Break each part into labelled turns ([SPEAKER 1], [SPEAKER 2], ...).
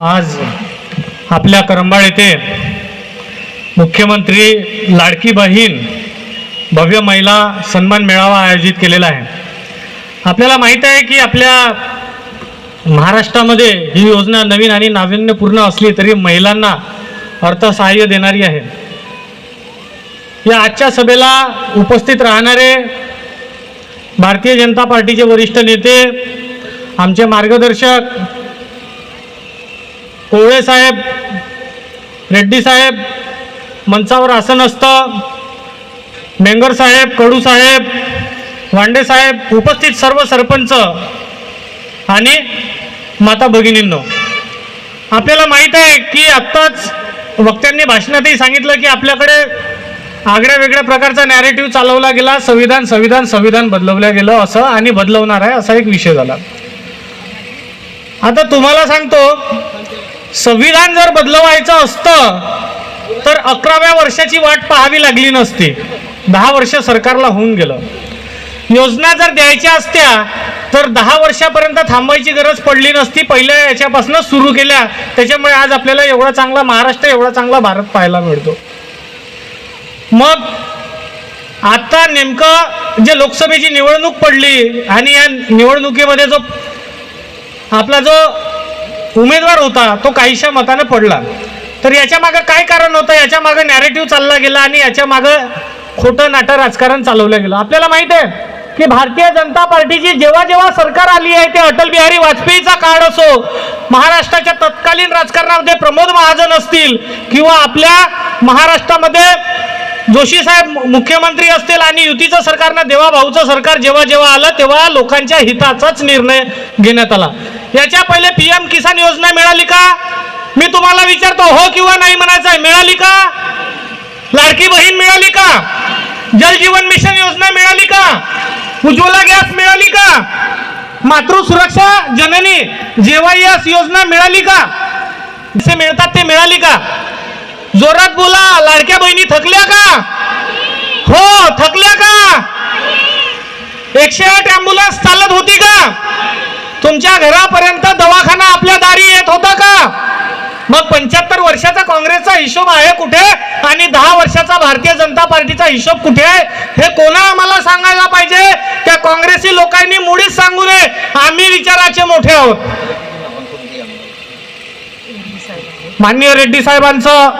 [SPEAKER 1] आज आपल्या करंबाळ येथे मुख्यमंत्री लाडकी बहीण भव्य महिला सन्मान मेळावा आयोजित केलेला आहे. आपल्याला माहीत आहे की आपल्या महाराष्ट्रामध्ये ही योजना नवीन आणि नाविन्यपूर्ण असली तरी महिलांना अर्थसहाय्य देणारी आहे. या आजच्या सभेला उपस्थित राहणारे भारतीय जनता पार्टीचे वरिष्ठ नेते आमचे मार्गदर्शक कोवळे साहेब रेड्डी साहेब मंचावर आसन असतं. मेंगर साहेब कडू साहेब वांडे साहेब उपस्थित सर्व सरपंच आणि माता भगिनींनो. आपल्याला माहीत आहे की आत्ताच वक्त्यांनी भाषणातही सांगितलं की आपल्याकडे आगळ्या वेगळ्या प्रकारचा नॅरेटिव्ह चालवला गेला संविधान संविधान संविधान बदलवलं गेलं असं आणि बदलवणार आहे असा एक विषय झाला. आता तुम्हाला सांगतो संविधान जर बदलवायचं असतं तर अकराव्या वर्षाची वाट पाहावी लागली नसती. दहा वर्ष सरकारला होऊन गेलं. योजना जर द्यायच्या असत्या तर दहा वर्षापर्यंत थांबायची गरज पडली नसती. पहिल्या याच्यापासून सुरू केल्या. त्याच्यामुळे आज आपल्याला एवढा चांगला महाराष्ट्र एवढा चांगला भारत पाहायला मिळतो. मग आता नेमकं जे लोकसभेची निवडणूक पडली आणि या निवडणुकीमध्ये जो आपला जो उमेदवार होता तो काहीशा मताने पडला. तर याच्या मागं काय कारण होतं? याच्या मागं नॅरेटिव्ह चालला गेला आणि याच्या मागं खोटं नाटं राजकारण चालवलं गेलं. आपल्याला माहीत आहे की भारतीय जनता पार्टीची जेव्हा जेव्हा सरकार आली आहे ते अटल बिहारी वाजपेयीचा काळ असो महाराष्ट्राच्या तत्कालीन राजकारणामध्ये प्रमोद महाजन असतील किंवा आपल्या महाराष्ट्रामध्ये जोशी साहेब मुख्यमंत्री असतील आणि युतीचं सरकारनं देवा भाऊचं सरकार जेव्हा जेव्हा आलं तेव्हा लोकांच्या हिताचाच निर्णय घेण्यात आला. याच्या पहिले पीएम किसान योजना मिळाली का? मी तुम्हाला विचारतो हो किंवा नाही म्हणायचं आहे मिळाली का? लाडकी बहीण मिळाली का? जल जीवन मिशन योजना मिळाली का? उज्ज्वला गॅस मिळाली का? मातृ सुरक्षा जननी जेवायस योजना मिळाली का? जे मिळतात ते मिळाली का? जोरात बोला लाडक्या बहिणी थकल्या का? हो थकल्या का? एकशे आठ अँब्युलन्स चालत होती का? तुमच्या घरापर्यंत दवाखाना आपल्या दारी येत होता का? मग पंच्याहत्तर वर्षाचा काँग्रेसचा हिशोब आहे कुठे? आणि दहा वर्षाचा भारतीय जनता पार्टीचा हिशोब कुठे आहे? हे कोणा आम्हाला सांगायला पाहिजे? त्या काँग्रेसी लोकांनी मुळीच सांगू नये. आम्ही विचाराचे मोठे आहोत. माननीय रेड्डी साहेबांचं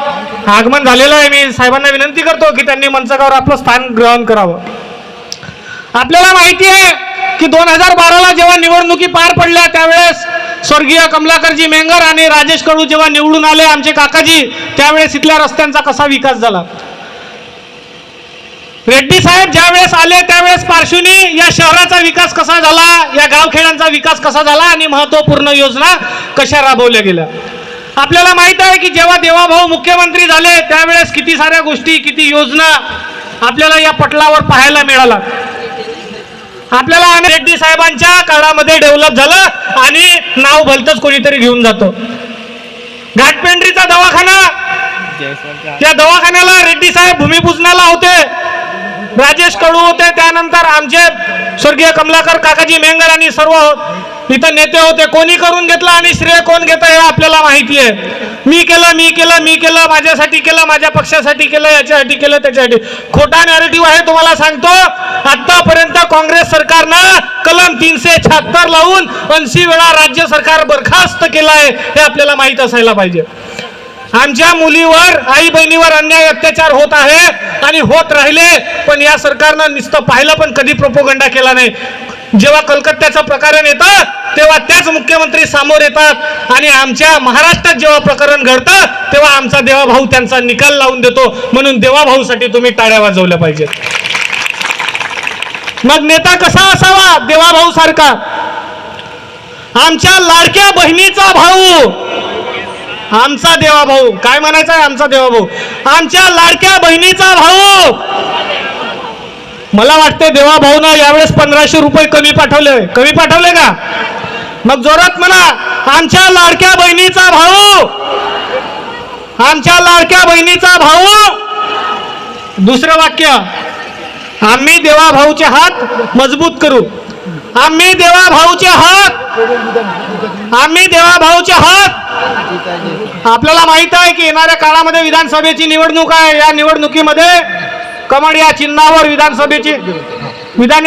[SPEAKER 1] आगमन झालेलं आहे. मी साहेबांना विनंती करतो की त्यांनी मंचकावर आपलं स्थान ग्रहण करावं. आपल्याला माहिती आहे की दोन हजार बाराला जेव्हा निवडणुकी पार पडल्या त्यावेळेस स्वर्गीय कमलाकरजी मेंगर आणि राजेश कडू जेव्हा निवडून आले आमचे काकाजी त्यावेळेस इथल्या रस्त्यांचा कसा विकास झाला? रेड्डी साहेब ज्यावेळेस आले त्यावेळेस पार्श्वनी या शहराचा विकास कसा झाला या गावखेड्यांचा विकास कसा झाला आणि महत्त्वपूर्ण योजना कशा राबवल्या गेल्या? आपल्याला माहीत आहे की जेव्हा देवाभाऊ मुख्यमंत्री झाले त्यावेळेस किती साऱ्या गोष्टी किती योजना आपल्याला या पटलावर पाहायला मिळाला आपल्याला आणि रेड्डी साहेबांच्या काळामध्ये डेव्हलप झालं आणि नाव भलतच कोणीतरी घेऊन जातो. घाटपेंड्रीचा दवाखाना. त्या दवाखान्याला रेड्डी साहेब भूमिपूजनाला होते. राजेश कडू होते त्यानंतर आमचे स्वर्गीय कमलाकर काकाजी मेंगर आणि सर्व इथं नेते होते. कोणी करून घेतलं आणि श्रेय कोण घेतं हे आपल्याला माहिती आहे. मी केलं मी केलं मी केलं माझ्यासाठी केलं माझ्या पक्षासाठी केलं याच्यासाठी केलं त्याच्यासाठी. खोटा नॅरेटिव्ह आहे तुम्हाला सांगतो. आतापर्यंत काँग्रेस सरकारनं कलम तीनशे शहात्तर लावून ऐंशी वेळा राज्य सरकार बरखास्त केलं आहे हे आपल्याला माहीत असायला पाहिजे. आमच्या मुलीवर आई बहिणीवर अन्याय अत्याचार होत आहे आणि होत राहिले पण या सरकारनं नुसतं पाहिलं पण कधी प्रोपोगंडा केला नाही. जेव्हा कलकत्त्याचं प्रकरण येतं तेव्हा त्याच मुख्यमंत्री समोर येतात आणि आमच्या महाराष्ट्रात जेव्हा प्रकरण घडतं तेव्हा आमचा देवाभाऊ त्यांचा निकाल लावून देतो. म्हणून देवाभाऊसाठी तुम्ही टाळ्या वाजवल्या पाहिजेत. मग नेता कसा असावा? देवाभाऊ सारखा. आमच्या लाडक्या बहिणीचा भाऊ. आमचा देवा भाऊ काय म्हणायचा आहे आमचा देवा भाऊ आमच्या लाडक्या बहिणीचा भाऊ. मला वाटते देवा भाऊनं यावेळेस पंधराशे रुपये कमी पाठवले. कमी पाठवले का? मग जोरात म्हणा आमच्या लाडक्या बहिणीचा भाऊ. आमच्या लाडक्या बहिणीचा भाऊ. दुसरं वाक्य आम्ही देवा भाऊचे हात मजबूत करू. आम्ही देवा भाऊचे हात आम्ही देवा भाऊचे हात. आपल्याला माहीत आहे की येणाऱ्या काळामध्ये विधानसभेची निवडणूक आहे. या निवडणुकीमध्ये कमळ या चिन्हावर विधानसभेची विधान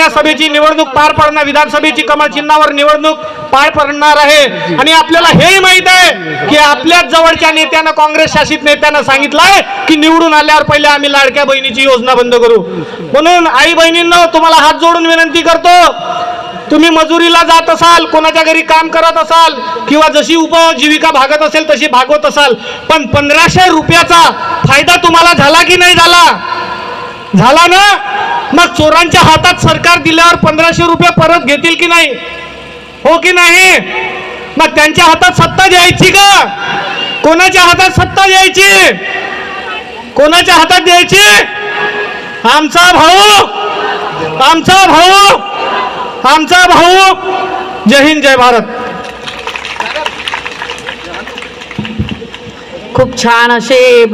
[SPEAKER 1] निवडणूक पार पडणार विधानसभेची कमळ चिन्हावर निवडणूक पार पडणार आहे. आणि आपल्याला हेही माहीत आहे की आपल्याच जवळच्या नेत्यानं काँग्रेस शासित नेत्यानं सांगितलंय की निवडून आल्यावर पहिले आम्ही लाडक्या बहिणीची योजना बंद करू. म्हणून आई बहिणींना तुम्हाला हात जोडून विनंती करतो तुम्ही मजुरीला जात असाल कोणाच्या घरी काम करत असाल किंवा जशी उपजीविका भागत असेल तशी भागवत असाल पण पंधराशे रुपयाचा फायदा तुम्हाला झाला की नाही झाला? झाला ना? मग चोरांच्या हातात सरकार दिल्यावर पंधराशे रुपये परत घेतील की नाही? हो की नाही? मग त्यांच्या हातात सत्ता द्यायची का? कोणाच्या हातात सत्ता द्यायची? कोणाच्या हातात द्यायची? आमचा भाऊ! आमचा भाऊ! आमचा भाऊ! जय हिंद जय भारत!
[SPEAKER 2] खूप छान असे